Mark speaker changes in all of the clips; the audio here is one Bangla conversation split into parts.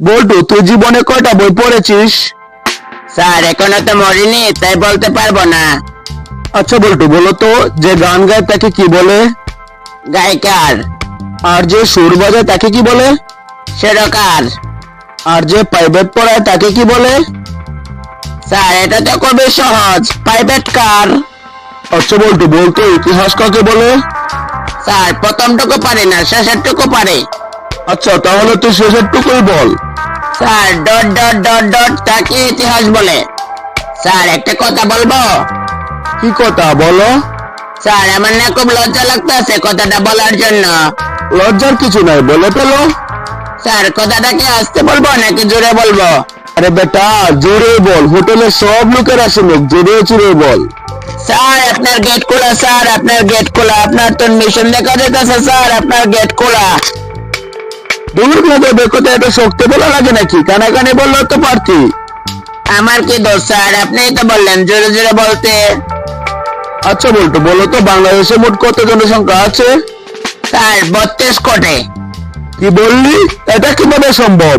Speaker 1: বল্টু তুই জীবনে কয়টা বই পড়েছিস?
Speaker 2: স্যার এখনও তো মরিনি তাই বলতে পারব না।
Speaker 1: আচ্ছা বল্টু বলো তো যে গান গায় তাকে কি বলে?
Speaker 2: গায়িকার।
Speaker 1: আর যে সুর বাজায় তাকে কি বলে?
Speaker 2: সেরকার।
Speaker 1: আর যে প্রাইভেট পড়ায় তাকে কি বলে?
Speaker 2: স্যার এটা তো খুবই সহজ প্রাইভেট কার।
Speaker 1: আচ্ছা বল্টু বলতো ইতিহাস কাকে বলে?
Speaker 2: স্যার প্রথমটুকু পারে না শেষেরটুকু পারে।
Speaker 1: আচ্ছা তাহলে তুই শেষের টুকুই বল।
Speaker 2: Sir dot dot dot dot তাকে ইতিহাস বলে। স্যার একটা কথা বলব?
Speaker 1: কি কথা বলো?
Speaker 2: স্যার আমার না খুব লজ্জা লাগতেছে কথাটা বলার জন্য।
Speaker 1: লজ্জার কিছু নাই বলে ফেলো।
Speaker 2: স্যার কথাটা কি আসতে বলব নাকি জোরে বলব?
Speaker 1: আরে বেটা জোরে বল হোটেলে সব লোকেরা শুনুক জোরে জোরে বল।
Speaker 2: স্যার আপনার গেট খোলা স্যার আপনার গেট খোলা আপনার তো মিশন দেখা যেতেছে স্যার আপনার গেট খোলা।
Speaker 1: দূর লাগে বেকতে এত শক্তি বলা লাগে নাকি? কানাকানি বললেও তো পারতি।
Speaker 2: আমার কি দোষ স্যার? আপনি তো বললেন জোরে জোরে বলতে।
Speaker 1: আচ্ছা বলতো বলো তো বাংলাদেশে মোট কত জনসংখ্যা আছে?
Speaker 2: স্যার বত্রিশ কোটি।
Speaker 1: কি বললি? এটা কীভাবে সম্ভব?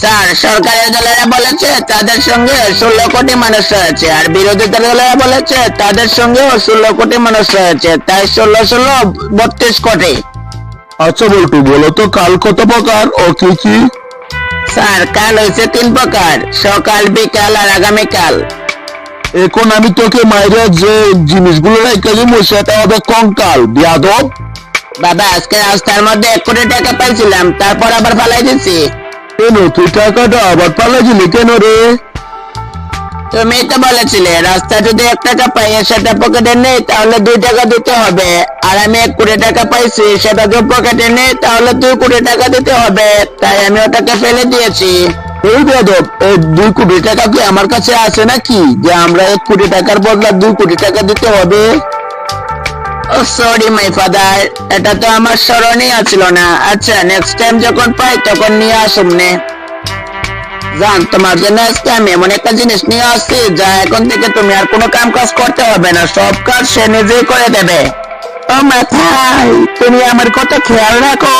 Speaker 2: স্যার সরকারি দলেরা বলেছে তাদের সঙ্গে ষোলো কোটি মানুষ রয়েছে। আর বিরোধী দলেরা বলেছে তাদের সঙ্গে ষোলো কোটি মানুষ রয়েছে। তাই ষোলো ষোলো বত্রিশ কোটি।
Speaker 1: আচ্ছা বলটু বলো তো কাল কত প্রকার ও কি কি?
Speaker 2: স্যার কাল হয়েছে তিন প্রকার সকাল বিকাল আর আগামীকাল।
Speaker 1: এখন আমি তোকে মাইরে যে জিনিসগুলো রেখে দিব সেটা হবে কঙ্কাল। বিয়াদব।
Speaker 2: বাবা আজকে রাস্তার মধ্যে এক কোটি টাকা পাইছিলাম তারপর আবার ফালাই দিচ্ছি
Speaker 1: কেন? তুই টাকাটা আবার পালাই দিলি কেন রে?
Speaker 2: তুমি তো বলেছিলে রাস্তা যদি এক টাকা পাই সেটা পকেটে নেই তাহলে দুই টাকা দিতে হবে। আর আমি এক কোটি টাকা পাইছি সেটা যদি পকেটে নেই তাহলে দুই কোটি টাকা দিতে হবে। তাই আমি ওটাকে ফেলে দিয়েছি।
Speaker 1: এই বেদব এই দুই কোটি টাকা কি আমার কাছে আছে নাকি? যে আমরা এক কোটি টাকার বদলা দুই কোটি টাকা দিতে হবে?
Speaker 2: ও সরি মাই ফাদার এটা তো আমার স্মরণেই আছিল না। আচ্ছা নেক্সট টাইম যখন পাই তখন নিয়ে আসুন নে। জান, তোমার জন্য আজকে আমি এমন একটা জিনিস নিয়ে আসছি, যা এখন থেকে তুমি আর কোনো কাম কাজ করতে হবে না, সব কাজ সে নিজেই করে দেবে। ও মাথায়, তুমি আমার কত খেয়াল রাখো।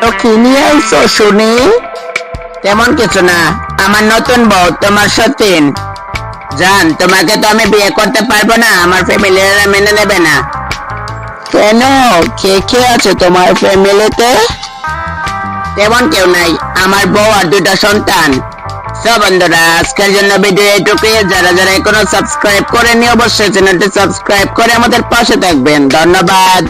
Speaker 2: তো কি নিয়ে আইছো শুনি। তেমন কিছু না, আমার নতুন বউ, তোমার সতীন। জান, তোমাকে তো আমি বিয়ে করতে পারব না, আমার ফ্যামিলিরা মেনে নেবে না। কেন? কে কে আছে তোমার ফ্যামিলিতে তেমন কেউ নাই, আমার বউ আর দুটা সন্তান। সব বন্ধুরা, আজকের জন্য ভিডিও এটুকু যারা যারা এখনও সাবস্ক্রাইব করেনি অবশ্যই চ্যানেলটি সাবস্ক্রাইব করে আমাদের পাশে থাকবেন। ধন্যবাদ।